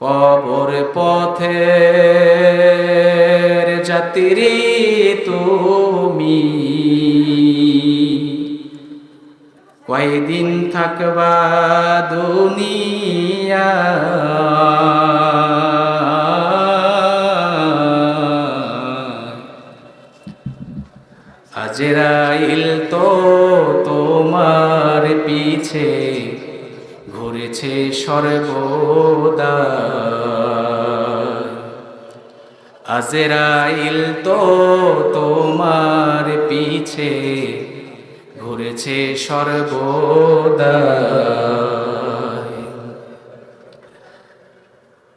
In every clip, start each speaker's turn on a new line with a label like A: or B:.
A: কবর পথে যাত্রী তুমি। কয়দিন থাকবা দুনিয়া? আজরাইল তো তোমার পিছে। ঘুরেছে সর্বদা। আজরাইল তো তোমার পিছে ঘুরেছে সর্বদা।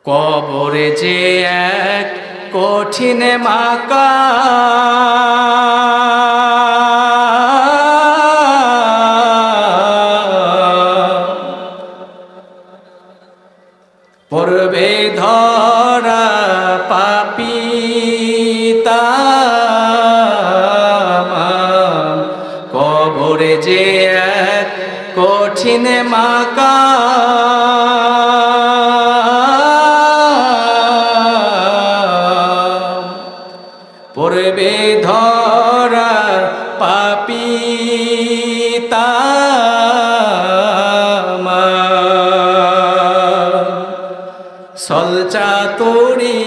A: কবরে যে এক কঠিন মাকা পড়বে ধরা পাপিতা কবরে যে এক কঠিন মাকা পড়বে ধরা পাপিতা সলচা তরি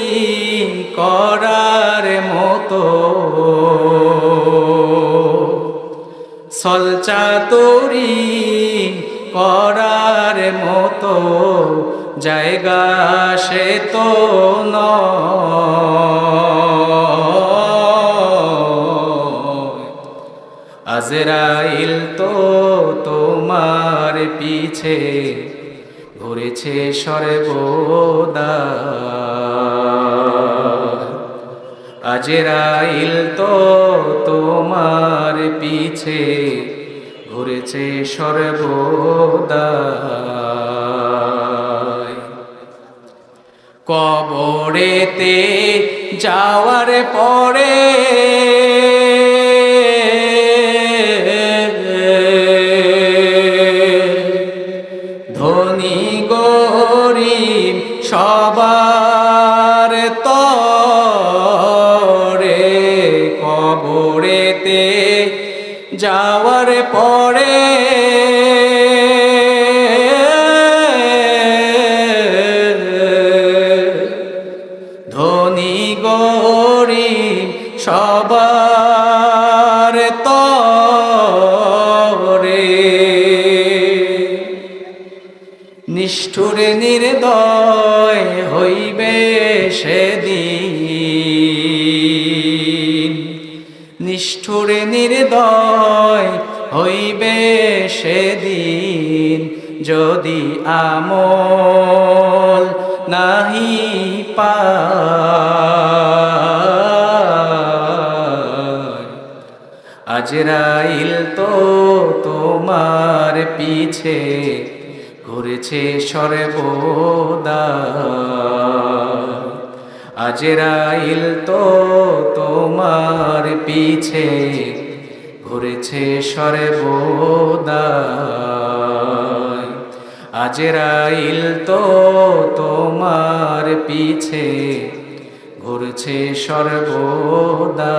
A: করার মতো। সলচা তরি করার মতো জায়গা সে তো নয়। আজরাইল তো তোমার পিছে ঘুরেছে সর্বদা। আজরাইল তো তোমার পিছে ঘুরেছে সর্বদা। কবরেতে যাওয়ার পরে ধনী গরিব সবার তরে। নিষ্ঠুর নির্দয় হইবে সেদিন। নিষ্ঠুর নির্দয় হইবে সেদিন। যদি আমল নাহি পায় আজরাইল তো তোমার পিছে ঘুরেছে সর্বদা। আজরাইল তো তোমার পিছে ঘুরেছে সর্বদা। আজরাইল তো তোমার পিছে ঘুরছে সর্বদা।